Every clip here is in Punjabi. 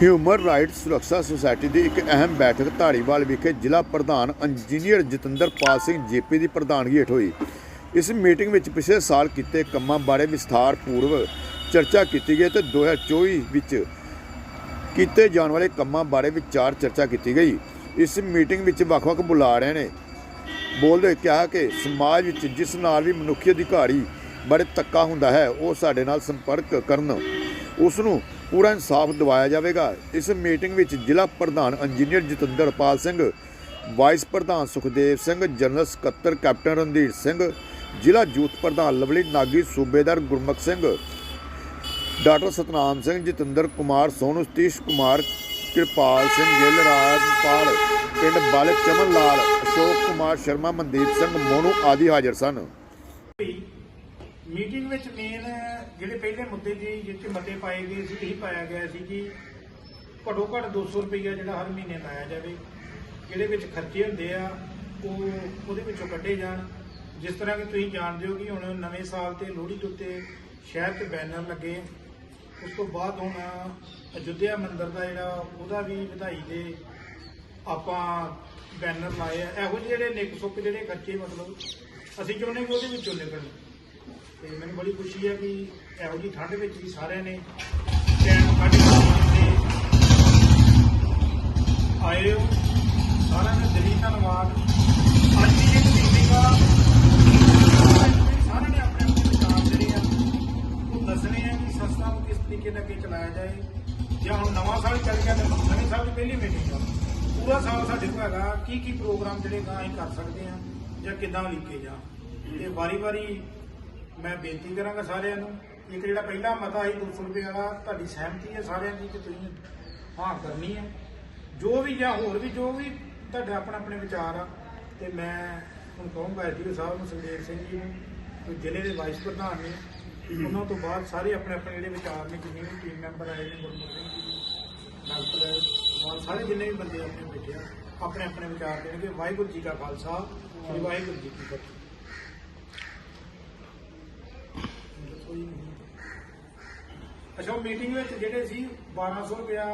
ਹਿਊਮਨ ਰਾਈਟਸ ਸੁਰੱਖਿਆ ਸੁਸਾਇਟੀ ਦੀ ਇੱਕ ਅਹਿਮ ਬੈਠਕ ਧਾਰੀਵਾਲ ਵਿਖੇ ਜ਼ਿਲ੍ਹਾ ਪ੍ਰਧਾਨ ਇੰਜੀਨੀਅਰ ਜਤਿੰਦਰਪਾਲ ਸਿੰਘ ਜੇਪੀ ਦੀ ਪ੍ਰਧਾਨਗੀ ਹੇਠ ਹੋਈ। ਇਸ ਮੀਟਿੰਗ ਵਿੱਚ ਪਿਛਲੇ ਸਾਲ ਕੀਤੇ ਕੰਮਾਂ ਬਾਰੇ ਵਿਸਥਾਰ ਪੂਰਵ ਚਰਚਾ ਕੀਤੀ ਗਈ ਤੇ 2024 ਵਿੱਚ ਕੀਤੇ ਜਾਣ ਵਾਲੇ ਕੰਮਾਂ ਬਾਰੇ ਵਿਚਾਰ ਚਰਚਾ ਕੀਤੀ ਗਈ। ਇਸ ਮੀਟਿੰਗ ਵਿੱਚ ਵੱਖ-ਵੱਖ ਬੁਲਾਰਿਆਂ ਨੇ। ਬੋਲਦੇ ਕਿਹਾ ਕਿ ਸਮਾਜ ਵਿੱਚ ਜਿਸ ਨਾਲ ਵੀ ਮਨੁੱਖੀ ਅਧਿਕਾਰੀ ਬੜੇ ਧੱਕਾ ਹੁੰਦਾ ਹੈ, ਉਹ ਸਾਡੇ ਨਾਲ ਸੰਪਰਕ ਕਰਨ ਉਸ ਨੂੰ ਪੂਰਾ ਇਨਸਾਫ ਦਿਵਾਇਆ ਜਾਵੇਗਾ। ਇਸ ਮੀਟਿੰਗ ਵਿੱਚ ਜ਼ਿਲ੍ਹਾ ਪ੍ਰਧਾਨ ਇੰਜੀਨੀਅਰ ਜਤਿੰਦਰਪਾਲ ਸਿੰਘ, ਵਾਈਸ ਪ੍ਰਧਾਨ ਸੁਖਦੇਵ ਸਿੰਘ, ਜਨਰਲ ਸਕੱਤਰ ਕੈਪਟਨ ਰਣਧੀਰ ਸਿੰਘ, ਜ਼ਿਲ੍ਹਾ ਯੂਥ ਪ੍ਰਧਾਨ ਲਵਲੀ ਨਾਗੀ, ਸੂਬੇਦਾਰ ਗੁਰਮੁਖ ਸਿੰਘ, ਡਾਕਟਰ ਸਤਨਾਮ ਸਿੰਘ, ਜਤਿੰਦਰ ਕੁਮਾਰ ਸੋਨੂ ਸਤੀਸ਼ ਕੁਮਾਰ, ਕਿਰਪਾਲ ਸਿੰਘ, ਗਿੱਲ ਰਾਜਪਾਲ, ਪਿੰਡ ਬਾਲਕ ਚਮਨ ਲਾਲ, ਅਸ਼ੋਕ ਕੁਮਾਰ ਸ਼ਰਮਾ, ਮਨਦੀਪ ਸਿੰਘ ਮੋਨੂ ਆਦਿ ਹਾਜ਼ਰ ਸਨ। ਮੀਟਿੰਗ ਵਿੱਚ ਮੇਨ ਜਿਹੜੇ ਪਹਿਲੇ ਮੁੱਦੇ ਜੀ ਜਿੱਥੇ ਮਤੇ ਪਾਏ ਗਏ ਸੀ, ਇਹ ਪਾਇਆ ਗਿਆ ਸੀ ਕਿ ਘੱਟੋ ਘੱਟ 200 ਰੁਪਈਆ ਜਿਹੜਾ ਹਰ ਮਹੀਨੇ ਲਾਇਆ ਜਾਵੇ। ਜਿਹੜੇ ਵਿੱਚ ਖਰਚੇ ਹੁੰਦੇ ਆ, ਉਹ ਉਹਦੇ ਵਿੱਚੋਂ ਕੱਢੇ ਜਾਣ। ਜਿਸ ਤਰ੍ਹਾਂ ਕਿ ਤੁਸੀਂ ਜਾਣਦੇ ਹੋ ਕਿ ਹੁਣ ਨਵੇਂ ਸਾਲ ਤੇ ਲੋਹੜੀ ਦੇ ਉੱਤੇ ਸ਼ਹਿਰ ਤੇ ਬੈਨਰ ਲੱਗੇ। ਉਸ ਤੋਂ ਬਾਅਦ ਹੁਣ ਅਯੁੱਧਿਆ ਮੰਦਿਰ ਦਾ ਜਿਹੜਾ, ਉਹਦਾ ਵੀ ਵਧਾਈ ਦੇ ਆਪਾਂ ਬੈਨਰ ਲਾਏ ਆ। ਇਹੋ ਜਿਹੇ ਜਿਹੜੇ ਨਿੱਕ ਸੁੱਕ ਜਿਹੜੇ ਖਰਚੇ ਮਤਲਬ, ਅਸੀਂ ਚਾਹੁੰਦੇ ਕਿ ਉਹਦੇ ਵਿੱਚੋਂ ਨਿਕਲਣ। ਤੇ ਮੈਨੂੰ ਬੜੀ ਖੁਸ਼ੀ ਹੈ ਕਿ ਇਹੋ ਜਿਹੀ ਠੰਡ ਵਿੱਚ ਵੀ ਸਾਰਿਆਂ ਨੇ ਟਾਈਮ ਕੱਢ ਕੇ ਆਏ ਹੋ। ਸਾਰਿਆਂ ਦਾ ਦਿਲੀ ਧੰਨਵਾਦ। ਅੱਜ ਦੀ ਜਿਹੜੀ ਮੀਟਿੰਗ ਆ, ਸਾਰਿਆਂ ਨੇ ਆਪਣੇ ਆਪਣੇ ਵਿਚਾਰ ਜਿਹੜੇ ਆ, ਉਹ ਦੱਸਣੇ ਆ ਕਿ ਸੰਸਥਾ ਨੂੰ ਕਿਸ ਤਰੀਕੇ ਨਾਲ ਅੱਗੇ ਚਲਾਇਆ ਜਾਏ। ਜਾਂ ਹੁਣ ਨਵਾਂ ਸਾਲ ਚੱਲ ਗਿਆ ਤਾਂ ਨਵੇਂ ਸਾਲ ਦੀ ਪਹਿਲੀ ਮੀਟਿੰਗ ਆ। ਪੂਰਾ ਸਾਲ ਸਾਡੇ ਕੋਲ ਹੈਗਾ ਕੀ ਕੀ ਪ੍ਰੋਗਰਾਮ ਜਿਹੜੇ ਗਾਂ ਅਸੀਂ ਕਰ ਸਕਦੇ ਆ ਜਾਂ ਕਿੱਦਾਂ ਲਿਖੇ ਜਾ। ਤੇ ਵਾਰੀ-ਵਾਰੀ ਮੈਂ ਬੇਨਤੀ ਕਰਾਂਗਾ ਸਾਰਿਆਂ ਨੂੰ, ਇੱਕ ਜਿਹੜਾ ਪਹਿਲਾ ਮਤਾ ਸੀ 200 ਰੁਪਏ ਵਾਲਾ, ਤੁਹਾਡੀ ਸਹਿਮਤੀ ਹੈ ਸਾਰਿਆਂ ਦੀ ਕਿ ਤੁਸੀਂ ਹਾਂ ਕਰਨੀ ਹੈ। ਜੋ ਵੀ ਜਾਂ ਹੋਰ ਵੀ, ਜੋ ਵੀ ਤੁਹਾਡੇ ਆਪਣੇ ਆਪਣੇ ਵਿਚਾਰ ਆ, ਤੇ ਮੈਂ ਹੁਣ ਕਹੂੰਗਾ ਐਡੀਓ ਸਾਹਿਬ ਨੂੰ, ਸੁਖਦੇਵ ਸਿੰਘ ਜੀ ਨੂੰ ਜੋ ਜ਼ਿਲ੍ਹੇ ਦੇ ਵਾਈਸ ਪ੍ਰਧਾਨ ਨੇ, ਉਹਨਾਂ ਤੋਂ ਬਾਅਦ ਸਾਰੇ ਆਪਣੇ ਆਪਣੇ ਜਿਹੜੇ ਵਿਚਾਰ ਨੇ, ਜਿੰਨੇ ਵੀ ਟੀਮ ਮੈਂਬਰ ਆਏ ਨੇ, ਗੁਰਮੁਖ ਸਿੰਘ ਜੀ, ਡਾਕਟਰ ਔਰ ਸਾਰੇ ਜਿੰਨੇ ਵੀ ਬੰਦੇ ਆਪਣੇ ਬੈਠੇ ਆ, ਆਪਣੇ ਆਪਣੇ ਵਿਚਾਰ ਦੇਣਗੇ। ਵਾਹਿਗੁਰੂ ਜੀ ਕਾ ਖਾਲਸਾ ਵਾਹਿਗੁਰੂ ਜੀ ਕੀ ਫਤਿਹ। ਅੱਛਾ, ਉਹ ਮੀਟਿੰਗ ਵਿੱਚ ਜਿਹੜੇ ਸੀ 1200 ਰੁਪਇਆ,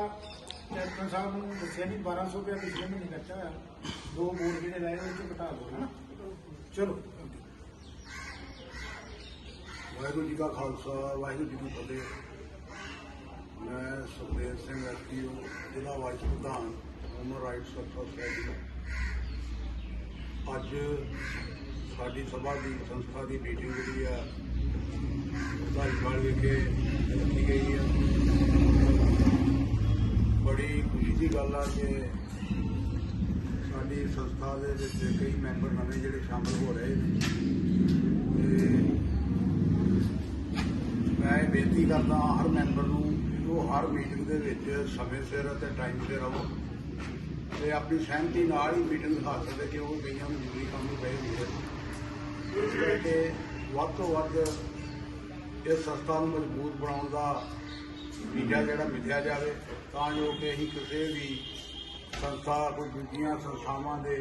ਕੈਪਟਨ ਸਾਹਿਬ ਨੂੰ ਦੱਸਿਆ ਨਹੀਂ 1200 ਰੁਪਇਆ ਪਿਛਲੇ ਮਹੀਨੇ ਖਰਚਾ ਹੋਇਆ। ਦੋ ਬੋਰਡ ਜਿਹੜੇ ਲਾਏ, ਉਹ ਚ ਘਟਾ ਦੋ, ਹਨਾ? ਚਲੋ ਵਾਹਿਗੁਰੂ ਜੀ ਕਾ ਖਾਲਸਾ, ਵਾਹਿਗੁਰੂ ਜੀ ਕੀ ਫਤਿਹ। ਮੈਂ ਸੁਖਦੇਵ ਸਿੰਘ ਐਸਪੀਓ ਜ਼ਿਲ੍ਹਾ ਵਾਈਸ ਪ੍ਰਧਾਨ ਹਿਊਮਨ ਰਾਈਟਸ ਸੁਸਾਇਟੀ ਅੱਜ ਸਾਡੀ ਸਭਾ ਦੀ ਸੰਸਥਾ ਦੀ ਮੀਟਿੰਗ ਜਿਹੜੀ ਆ ਧਾਰੀਵਾਲ ਵਿਖੇ ਰੱਖੀ ਗਈ ਆ। ਬੜੀ ਖੁਸ਼ੀ ਦੀ ਗੱਲ ਆ ਕਿ ਸਾਡੀ ਸੰਸਥਾ ਦੇ ਵਿੱਚ ਕਈ ਮੈਂਬਰ ਨਵੇਂ ਜਿਹੜੇ ਸ਼ਾਮਲ ਹੋ ਰਹੇ ਨੇ। ਤੇ ਮੈਂ ਬੇਨਤੀ ਕਰਦਾ ਹਰ ਮੈਂਬਰ ਨੂੰ ਉਹ ਹਰ ਮੀਟਿੰਗ ਦੇ ਵਿੱਚ ਸਮੇਂ ਸਿਰ ਅਤੇ ਟਾਈਮ ਸਿਰ ਆਵੋ ਤੇ ਆਪਣੀ ਸਹਿਮਤੀ ਨਾਲ ਹੀ ਮੀਟਿੰਗ ਹਾਸਲ ਦੇ ਕਿ ਉਹ ਕਈਆਂ ਨੂੰ ਜ਼ਰੂਰੀ ਕੰਮ ਵੀ ਪਏ ਹੁੰਦੇ ਇਸ ਕਰਕੇ ਵੱਧ ਤੋਂ ਵੱਧ ਇਸ ਸੰਸਥਾ ਨੂੰ ਮਜ਼ਬੂਤ ਬਣਾਉਣ ਦਾ ਨਤੀਜਾ ਜਿਹੜਾ ਮਿਲਿਆ ਜਾਵੇ, ਤਾਂ ਜੋ ਕਿ ਅਸੀਂ ਕਿਸੇ ਵੀ ਸੰਸਥਾ ਕੋਈ ਦੂਜੀਆਂ ਸੰਸਥਾਵਾਂ ਦੇ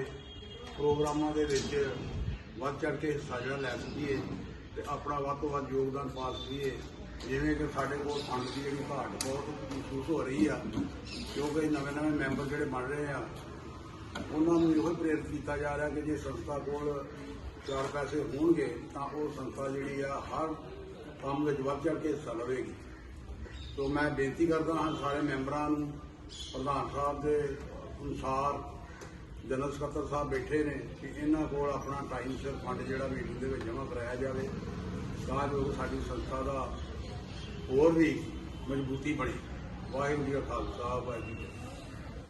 ਪ੍ਰੋਗਰਾਮਾਂ ਦੇ ਵਿੱਚ ਵੱਧ ਚੜ ਕੇ ਹਿੱਸਾ ਜਿਹੜਾ ਲੈ ਸਕੀਏ ਤੇ ਆਪਣਾ ਵੱਧ ਤੋਂ ਵੱਧ ਯੋਗਦਾਨ ਪਾ ਸਕੀਏ। ਜਿਵੇਂ ਕਿ ਸਾਡੇ ਕੋਲ ਫੰਡ ਦੀ ਜਿਹੜੀ ਘਾਟ ਬਹੁਤ ਮਹਿਸੂਸ ਹੋ ਰਹੀ ਆ, ਕਿਉਂਕਿ ਨਵੇਂ ਨਵੇਂ ਮੈਂਬਰ ਜਿਹੜੇ ਬਣ ਰਹੇ ਆ, ਉਹਨਾਂ ਨੂੰ ਇਹੋ ਹੀ ਪ੍ਰੇਰਿਤ ਕੀਤਾ ਜਾ ਰਿਹਾ ਕਿ ਜੇ ਸੰਸਥਾ ਕੋਲ ਚਾਰ ਪੈਸੇ ਹੋਣਗੇ, ਤਾਂ ਉਹ ਸੰਸਥਾ ਜਿਹੜੀ ਆ ਹਰ ਕੰਮ ਵਿੱਚ ਵੱਧ ਚੜ ਕੇ ਹਿੱਸਾ ਲਵੇਗੀ। ਸੋ ਮੈਂ ਬੇਨਤੀ ਕਰਦਾ ਹਾਂ ਸਾਰੇ ਮੈਂਬਰਾਂ ਨੂੰ, ਪ੍ਰਧਾਨ ਸਾਹਿਬ ਦੇ ਅਨੁਸਾਰ, ਜਨਰਲ ਸਕੱਤਰ ਸਾਹਿਬ ਬੈਠੇ ਨੇ ਕਿ ਇਹਨਾਂ ਕੋਲ ਆਪਣਾ ਟਾਈਮ ਸਿਰ ਫੰਡ ਜਿਹੜਾ ਮੀਟਿੰਗ ਦੇ ਵਿੱਚ ਜਮ੍ਹਾਂ ਕਰਾਇਆ ਜਾਵੇ, ਤਾਂ ਜੋ ਸਾਡੀ ਸੰਸਥਾ ਦਾ ਹੋਰ ਵੀ ਮਜ਼ਬੂਤੀ ਬਣੇ। ਵਾਹਿਗੁਰੂ ਜੀ ਕਾ ਖਾਲਸਾ, ਵਾਹਿਗੁਰੂ ਜੀ